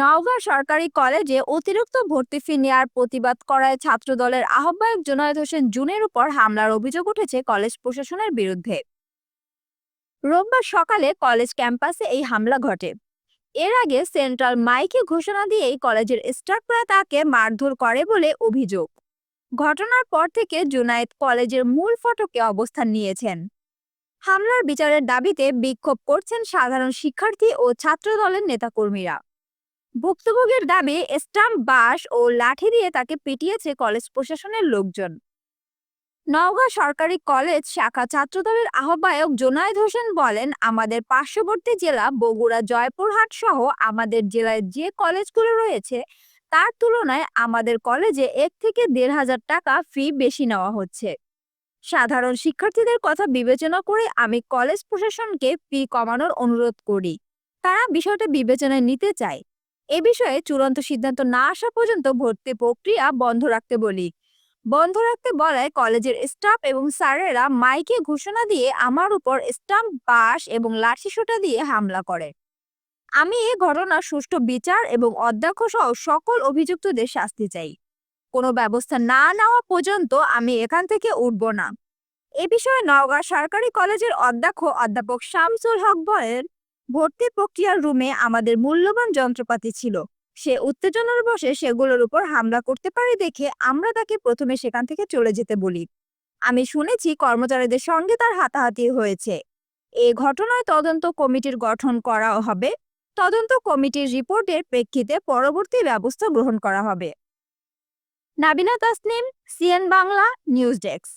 নওগাঁ সরকারি কলেজে অতিরিক্ত ভর্তি ফি নেওয়ার প্রতিবাদ করায় ছাত্রদলের আহ্বায়ক জুনায়েদ হোসেন জুনের উপর হামলার অভিযোগ উঠেছে কলেজ প্রশাসনের বিরুদ্ধে। রোববার সকালে কলেজ ক্যাম্পাসে এই হামলা ঘটে। এর আগে সেন্ট্রাল মাইকে ঘোষণা দিয়েই কলেজের স্টাফরা তাকে মারধর করে বলে অভিযোগ। ঘটনার পর থেকে জুনায়েদ কলেজের মূল ফটকে অবস্থান নিয়েছেন। হামলার বিচারের দাবিতে বিক্ষোভ করছেন সাধারণ শিক্ষার্থী ও ছাত্রদলের নেতাকর্মীরা। ভুক্তভোগীর দাবি স্টাম্প, বাঁশ ও লাঠি দিয়ে তাকে পিটিয়েছে কলেজ প্রশাসনের লোকজন। নওগাঁ সরকারি কলেজ শাখা ছাত্রদলের আহ্বায়ক জোনায়েদ হোসেন বলেন, আমাদের পার্শ্ববর্তী জেলা বগুড়া, জয়পুরহাট সহ আমাদের জেলায় যে কলেজগুলো রয়েছে, তার তুলনায় আমাদের কলেজে এক থেকে দেড় হাজার টাকা ফি বেশি নেওয়া হচ্ছে। সাধারণ শিক্ষার্থীদের কথা বিবেচনা করে আমি কলেজ প্রশাসনকে ফি কমানোর অনুরোধ করি। তারা বিষয়টা বিবেচনায় নিতে চায়। এ বিষয়ে চূড়ান্ত সিদ্ধান্ত না আসা পর্যন্ত ভর্তি প্রক্রিয়া বন্ধ রাখতে বলি। বন্ধ রাখতে বলায় কলেজের স্টাফ এবং স্যারেরা মাইকে ঘোষণা দিয়ে আমার উপর স্টাম্প বাস এবং লাঠিসোঁটা দিয়ে হামলা করে। আমি এ ঘটনার সুষ্ঠু বিচার এবং অধ্যক্ষ সহ সকল অভিযুক্তদের শাস্তি চাই। কোনো ব্যবস্থা না নেওয়া পর্যন্ত আমি এখান থেকে উঠব না। এ বিষয়ে নওগাঁ সরকারি কলেজের অধ্যক্ষ অধ্যাপক শামসুল হক বলেন ভর্তি প্রক্রিয়ার রুমে আমাদের মূল্যবান যন্ত্রপাতি ছিল। সে উত্তেজনার বসে সেগুলোর উপর হামলা করতে পারে দেখে আমরা তাকে প্রথমে সেখান থেকে চলে যেতে বলি। আমি শুনেছি কর্মচারীদের সঙ্গে তার হাতাহাতি হয়েছে। এ ঘটনায় তদন্ত কমিটির গঠন করা হবে। তদন্ত কমিটির রিপোর্টের প্রেক্ষিতে পরবর্তী ব্যবস্থা গ্রহণ করা হবে। Nabina Tasnim, CN Bangla, news desk.